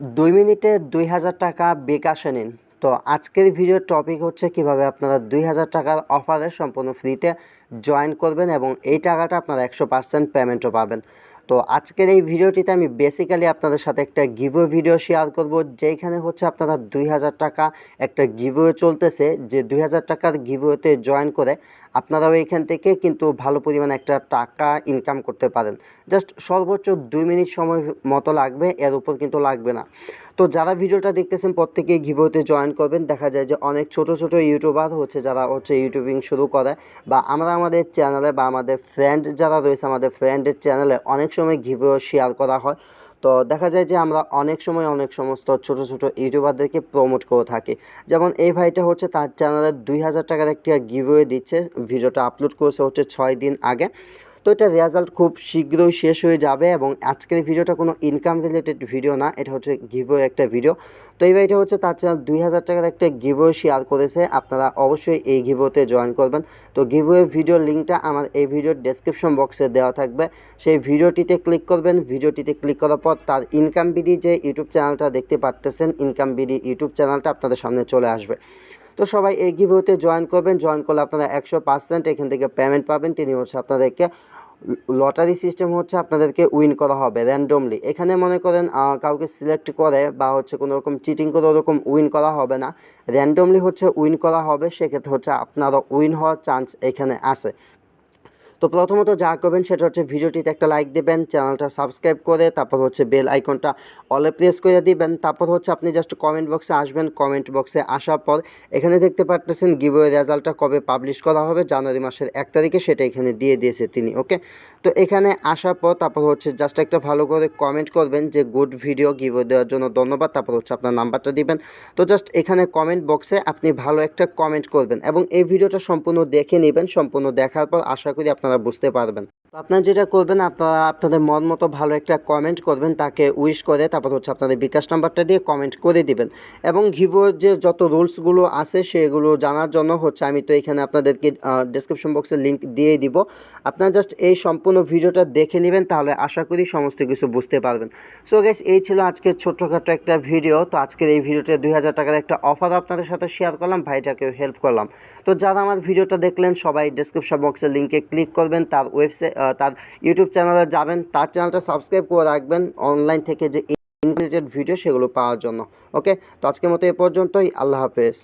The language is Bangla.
দুই মিনিটে দুই হাজার টাকা বিকাশে নিন। তো আজকের ভিডিওর টপিক হচ্ছে কীভাবে আপনারা দুই হাজার টাকার অফারে সম্পূর্ণ ফ্রিতে জয়েন করবেন এবং এই টাকাটা আপনারা একশো পার্সেন্ট পেমেন্টও পাবেন। তো আজকের এই ভিডিওটিতে আমি বেসিক্যালি আপনাদের সাথে একটা গিভো ভিডিও শেয়ার করব যেখানে হচ্ছে আপনারা দুই হাজার টাকা একটা গিভওয়ে চলতেছে, যে দুই হাজার টাকার গিভওয়েতে জয়েন করে আপনারাও এখান থেকে কিন্তু ভালো পরিমাণে একটা টাকা ইনকাম করতে পারেন। জাস্ট সর্বোচ্চ দুই মিনিট সময় মতো লাগবে, এর উপর কিন্তু লাগবে না। তো যারা ভিডিওটা দেখতেছেন প্রত্যেকেই গিভওয়েতে জয়েন করবেন। দেখা যায় যে অনেক ছোট ছোট ইউটিউবার হচ্ছে যারা হচ্ছে ইউটিউবিং শুরু করে বা আমরা আমাদের চ্যানেলে বা আমাদের ফ্রেন্ড যারা রয়েছে, আমাদের ফ্রেন্ডের চ্যানেলে অনেক সময় গিভওয়ে শেয়ার করা হয়। তো দেখা যায় যে আমরা অনেক সময় অনেক সমস্ত ছোট ছোট ইউটিউবারদেরকে প্রমোট করে থাকি। যেমন এই ভাইটা হচ্ছে তার চ্যানেলে দুই হাজার টাকার একটা গিভওয়ে দিচ্ছে। ভিডিওটা আপলোড করেছে হচ্ছে ছয় দিন আগে। তো এটা রেজাল্ট খুব শীঘ্রই শেষ হয়ে যাবে এবং আজকের ভিডিওটা কোনো ইনকাম রিলেটেড ভিডিও না, এটা হচ্ছে গিভওয়ে একটা ভিডিও তো এই ভাইটা হচ্ছে তার চ্যানেল দুই হাজার টাকার একটা গিভওয়ে শেয়ার করেছে, আপনারা অবশ্যই এই গিভওতে জয়েন করবেন। তো গিভওয়ে ভিডিওর লিঙ্কটা আমার এই ভিডিওর ডেসক্রিপশন বক্সে দেওয়া থাকবে। সেই ভিডিওটিতে ক্লিক করবেন ভিডিওটিতে ক্লিক করার পর তার ইনকাম বিডি যে ইউটিউব চ্যানেলটা দেখতে পারতেছেন ইনকাম বিডি ইউটিউব চ্যানেলটা আপনাদের সামনে চলে আসবে। তো সবাই এই গিভওয়েতে জয়েন করবেন জয়েন করলে আপনারা একশো পার্সেন্ট এখান থেকে পেমেন্ট পাবেন। তিনি হচ্ছে আপনাদেরকে লটারি সিস্টেম হচ্ছে আপনাদেরকে উইন করা হবে র্যান্ডমলি এখানে মনে করেন কাউকে সিলেক্ট করে বা হচ্ছে কোনো রকম চিটিং করে ওরকম উইন করা হবে না। র্যান্ডমলি হচ্ছে উইন করা হবে, সেক্ষেত্রে হচ্ছে আপনারও উইন হওয়ার চান্স এখানে আছে। তো প্রথমত যা করবেন সেটা হচ্ছে ভিডিওটিতে একটা লাইক দেবেন চ্যানেলটা সাবস্ক্রাইব করে, তারপর হচ্ছে বেল আইকনটা অলে প্রেস করে দিবেন, তারপর হচ্ছে আপনি জাস্ট কমেন্ট বক্সে আসবেন কমেন্ট বক্সে আসার পর এখানে দেখতে পারতেছেন গিভওয়ে রেজাল্টটা কবে পাবলিশ করা হবে, জানুয়ারি মাসের এক তারিখে সেটা এখানে দিয়ে দিয়েছে তিনি ওকে তো এখানে আসার পর তারপর হচ্ছে জাস্ট একটা ভালো করে কমেন্ট করবেন যে গুড ভিডিও গিভওয়ে দেওয়ার জন্য ধন্যবাদ। তারপর হচ্ছে আপনার নাম্বারটা দিবেন। তো জাস্ট এখানে কমেন্ট বক্সে আপনি ভালো একটা কমেন্ট করবেন এবং এই ভিডিওটা সম্পূর্ণ দেখে নেবেন, সম্পূর্ণ দেখার পর আশা করি আপনারা বুঝতে পারবেন। আপনারা যেটা করবেন, আপনারা আপনাদের মন মতো ভালো একটা কমেন্ট করবেন, তাকে উইশ করে তারপর হচ্ছে আপনাদের বিকাশ নাম্বারটা দিয়ে কমেন্ট করে দিবেন। এবং ভিভোর যে যত রুলসগুলো আছে, সেগুলো জানার জন্য হচ্ছে আমি তো এখানে আপনাদেরকে ডিসক্রিপশন বক্সে লিঙ্ক দিয়ে দিব। আপনারা জাস্ট এই সম্পূর্ণ ভিডিওটা দেখে নেবেন, তাহলে আশা করি সমস্ত কিছু বুঝতে পারবেন। সো গাইস এই ছিল আজকের ছোট্টখাটো একটা ভিডিও তো আজকের এই ভিডিওতে দুই হাজার টাকার একটা অফার আপনাদের সাথে শেয়ার করলাম, ভাইটাকেও হেল্প করলাম। তো যারা আমার ভিডিওটা দেখলেন, সবাই ডিসক্রিপশন বক্সের লিঙ্কে ক্লিক করবেন, তার ওয়েবসাইট তার ইউটিউব চ্যানেলে যাবেন, তার চ্যানেলটা সাবস্ক্রাইব করে রাখবেন অনলাইন থেকে যে ইনভেটেড ভিডিও সেগুলো পাওয়ার জন্য। ওকে তো আজকের মতো এ পর্যন্তই, আল্লাহ হাফেজ।